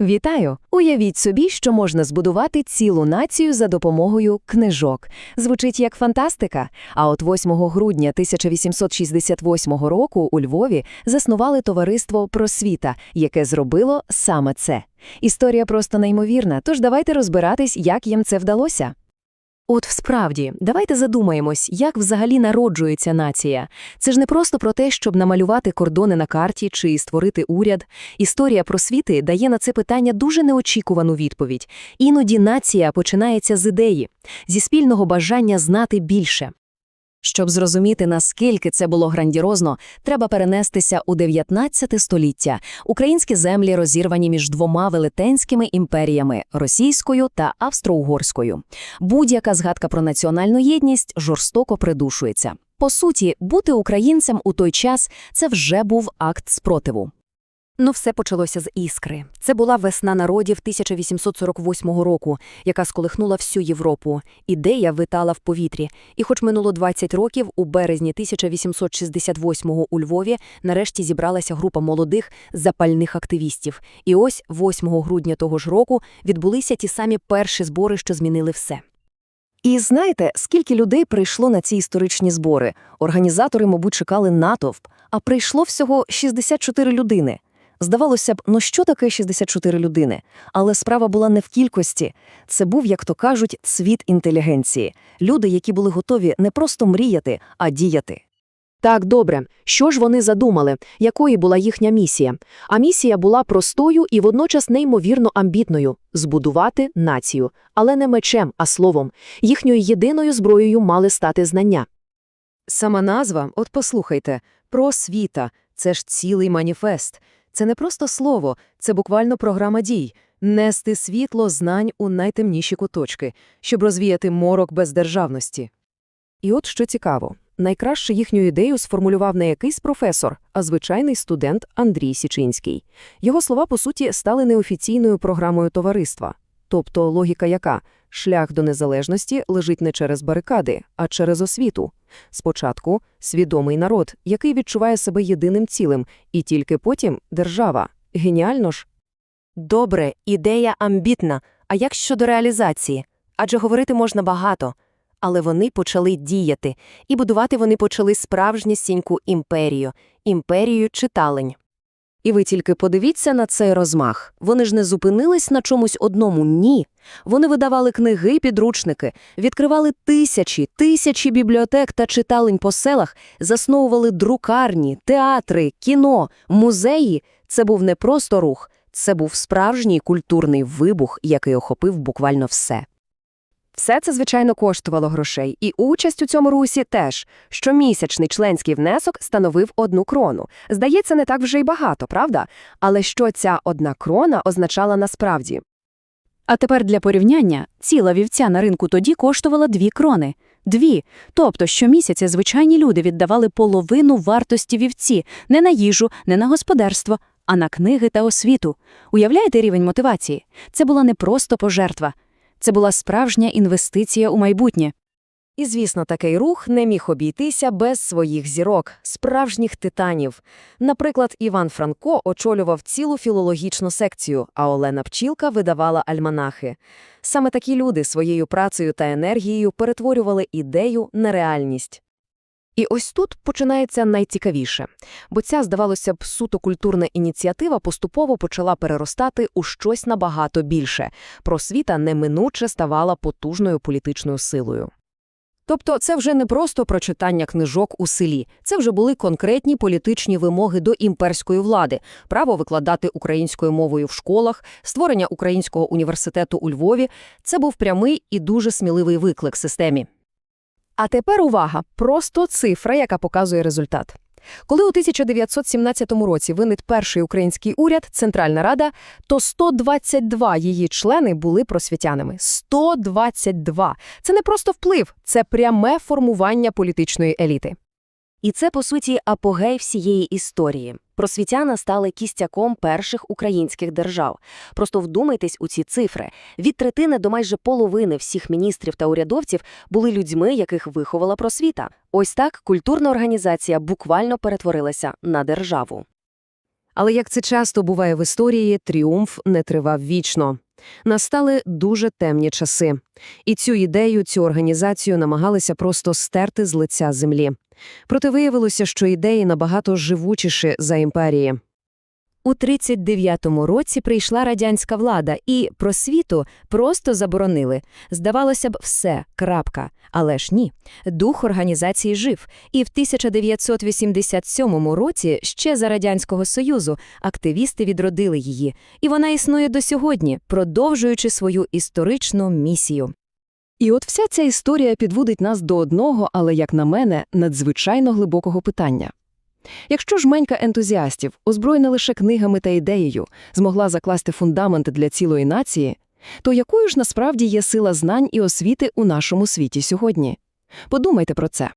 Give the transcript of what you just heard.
Вітаю! Уявіть собі, що можна збудувати цілу націю за допомогою книжок. Звучить як фантастика. А от 8 грудня 1868 року у Львові заснували товариство «Просвіта», яке зробило саме це. Історія просто неймовірна, тож давайте розбиратись, як їм це вдалося. От справді, давайте задумаємось, як взагалі народжується нація. Це ж не просто про те, щоб намалювати кордони на карті чи створити уряд. Історія просвіти дає на це питання дуже неочікувану відповідь. Іноді нація починається з ідеї, зі спільного бажання знати більше. Щоб зрозуміти, наскільки це було грандірозно, треба перенестися у 19 століття. Українські землі розірвані між двома велетенськими імперіями – російською та австро-угорською. Будь-яка згадка про національну єдність жорстоко придушується. По суті, бути українцем у той час – це вже був акт спротиву. Ну, все почалося з іскри. Це була весна народів 1848 року, яка сколихнула всю Європу. Ідея витала в повітрі. І хоч минуло 20 років, у березні 1868-го у Львові нарешті зібралася група молодих запальних активістів. І ось 8 грудня того ж року відбулися ті самі перші збори, що змінили все. І знаєте, скільки людей прийшло на ці історичні збори? Організатори, мабуть, чекали натовп, а прийшло всього 64 людини. Здавалося б, ну що таке 64 людини? Але справа була не в кількості. Це був, як то кажуть, цвіт інтелігенції. Люди, які були готові не просто мріяти, а діяти. Так, добре. Що ж вони задумали? Якою була їхня місія? А місія була простою і водночас неймовірно амбітною – збудувати націю. Але не мечем, а словом. Їхньою єдиною зброєю мали стати знання. Сама назва, от послухайте, просвіта – це ж цілий маніфест. Це не просто слово, це буквально програма дій – нести світло знань у найтемніші куточки, щоб розвіяти морок бездержавності. І от що цікаво. Найкраще їхню ідею сформулював не якийсь професор, а звичайний студент Андрій Січинський. Його слова, по суті, стали неофіційною програмою товариства. Тобто логіка яка? Шлях до незалежності лежить не через барикади, а через освіту. Спочатку свідомий народ, який відчуває себе єдиним цілим, і тільки потім держава. Геніально ж? Добре, ідея амбітна. А як щодо реалізації? Адже говорити можна багато. Але вони почали діяти, і будувати вони почали справжнісіньку імперію – імперію читалень. І ви тільки подивіться на цей розмах. Вони ж не зупинились на чомусь одному, ні. Вони видавали книги, підручники, відкривали тисячі, тисячі бібліотек та читалень по селах, засновували друкарні, театри, кіно, музеї. Це був не просто рух, це був справжній культурний вибух, який охопив буквально все. Все це, звичайно, коштувало грошей, і участь у цьому русі теж. Щомісячний членський внесок становив одну крону. Здається, не так вже й багато, правда? Але що ця одна крона означала насправді? А тепер для порівняння ціла вівця на ринку тоді коштувала дві крони. Дві. Тобто щомісяця звичайні люди віддавали половину вартості вівці не на їжу, не на господарство, а на книги та освіту. Уявляєте рівень мотивації? Це була не просто пожертва. Це була справжня інвестиція у майбутнє. І, звісно, такий рух не міг обійтися без своїх зірок, справжніх титанів. Наприклад, Іван Франко очолював цілу філологічну секцію, а Олена Пчілка видавала альманахи. Саме такі люди своєю працею та енергією перетворювали ідею на реальність. І ось тут починається найцікавіше, бо ця, здавалося б, суто культурна ініціатива поступово почала переростати у щось набагато більше. Просвіта неминуче ставала потужною політичною силою. Тобто це вже не просто прочитання книжок у селі, це вже були конкретні політичні вимоги до імперської влади, право викладати українською мовою в школах, створення українського університету у Львові – це був прямий і дуже сміливий виклик системі. А тепер увага, просто цифра, яка показує результат. Коли у 1917 році виник перший український уряд, Центральна Рада, то 122 її члени були просвітянами. 122! Це не просто вплив, це пряме формування політичної еліти. І це, по суті, апогей всієї історії. Просвітяна стали кістяком перших українських держав. Просто вдумайтесь у ці цифри. Від третини до майже половини всіх міністрів та урядовців були людьми, яких виховала просвіта. Ось так культурна організація буквально перетворилася на державу. Але як це часто буває в історії, тріумф не тривав вічно. Настали дуже темні часи. І цю ідею, цю організацію намагалися просто стерти з лиця землі. Проте виявилося, що ідеї набагато живучіші за імперії. У 39-му році прийшла радянська влада і просвіту просто заборонили. Здавалося б, все, крапка. Але ж ні. Дух організації жив. І в 1987 році, ще за Радянського Союзу, активісти відродили її. І вона існує до сьогодні, продовжуючи свою історичну місію. І от вся ця історія підводить нас до одного, але, як на мене, надзвичайно глибокого питання. Якщо жменька ентузіастів, озброєна лише книгами та ідеєю, змогла закласти фундамент для цілої нації, то якою ж насправді є сила знань і освіти у нашому світі сьогодні? Подумайте про це.